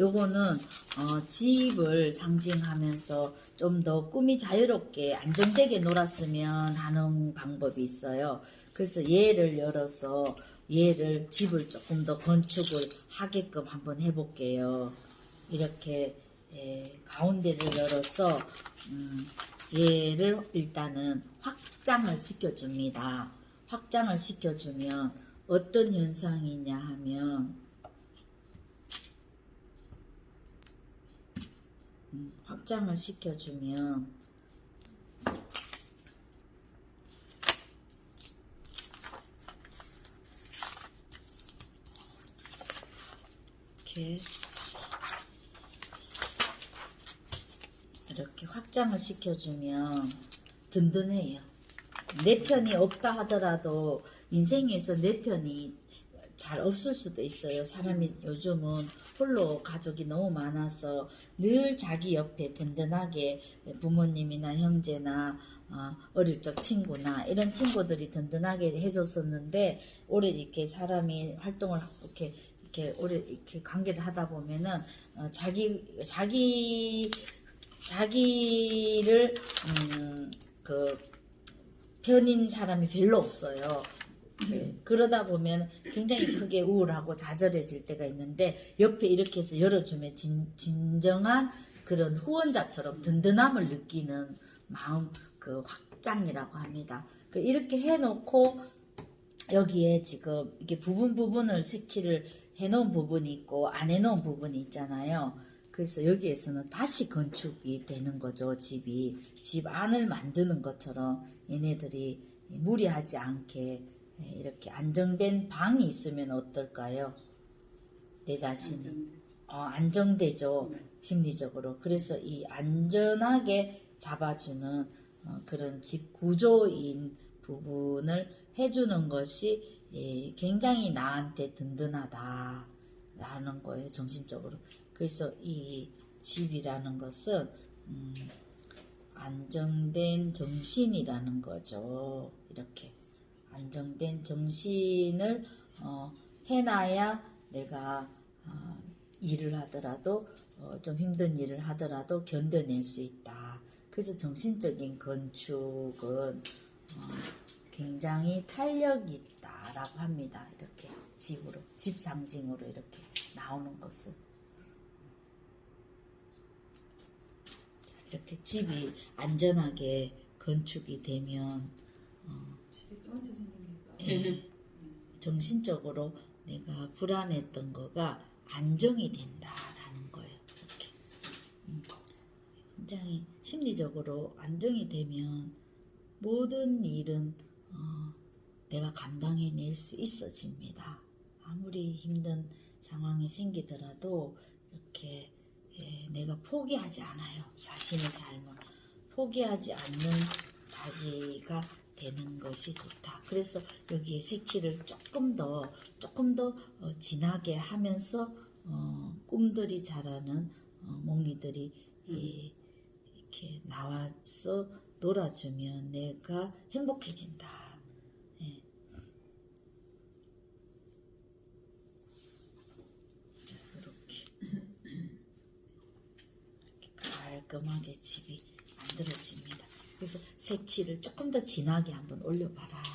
요거는 어, 집을 상징하면서 좀 더 꿈이 자유롭게 안정되게 놀았으면 하는 방법이 있어요. 그래서 얘를 열어서 얘를 집을 조금 더 건축을 하게끔 한번 해볼게요. 이렇게 예, 가운데를 열어서 음, 얘를 일단은 확장을 시켜줍니다. 확장을 시켜주면 어떤 현상이냐 하면 확장을 시켜주면 이렇게 이렇게 확장을 시켜주면 든든해요. 내 편이 없다 하더라도 인생에서 내 편이 잘 없을 수도 있어요. 사람이 요즘은 홀로 가족이 너무 많아서 늘 자기 옆에 든든하게 부모님이나 형제나 어, 어릴 적 친구나 이런 친구들이 든든하게 해줬었는데 오래 이렇게 사람이 활동을 이렇게 이렇게 오래 이렇게 관계를 하다 보면은 어, 자기 자기 자기를 음, 그 편인 사람이 별로 없어요. 네, 그러다 보면 굉장히 크게 우울하고 좌절해질 때가 있는데 옆에 이렇게 해서 열어주면 진, 진정한 그런 후원자처럼 든든함을 느끼는 마음 그 확장이라고 합니다. 그 이렇게 해놓고 여기에 지금 이게 부분 부분을 색칠을 해놓은 부분이 있고 안 해놓은 부분이 있잖아요. 그래서 여기에서는 다시 건축이 되는 거죠, 집이. 집 안을 만드는 것처럼 얘네들이 무리하지 않게 이렇게 안정된 방이 있으면 어떨까요? 내 자신이. 어, 안정되죠, 심리적으로. 그래서 이 안전하게 잡아주는 어, 그런 집 구조인 부분을 해주는 것이 예, 굉장히 나한테 든든하다라는 거예요, 정신적으로. 그래서 이 집이라는 것은 음, 안정된 정신이라는 거죠. 이렇게 안정된 정신을 어, 해놔야 내가 어, 일을 하더라도 어, 좀 힘든 일을 하더라도 견뎌낼 수 있다. 그래서 정신적인 건축은 어, 굉장히 탄력 있다라고 합니다. 이렇게 집으로 집 상징으로 이렇게 나오는 것은. 자, 이렇게 집이 안전하게 건축이 되면 예, 정신적으로 내가 불안했던 거가 안정이 된다라는 거예요. 이렇게 음, 굉장히 심리적으로 안정이 되면 모든 일은 어, 내가 감당해낼 수 있어집니다. 아무리 힘든 상황이 생기더라도 이렇게 예, 내가 포기하지 않아요. 자신의 삶을 포기하지 않는 자기가 되는 것이 좋다. 그래서 여기에 색칠을 조금 더 조금 더 어, 진하게 하면서 어, 꿈들이 자라는 어, 몽이들이 이, 이렇게 나와서 놀아주면 내가 행복해진다. 예. 자, 이렇게 이렇게 깔끔하게 집이 만들어집니다. 그래서 색칠을 조금 더 진하게 한번 올려봐라.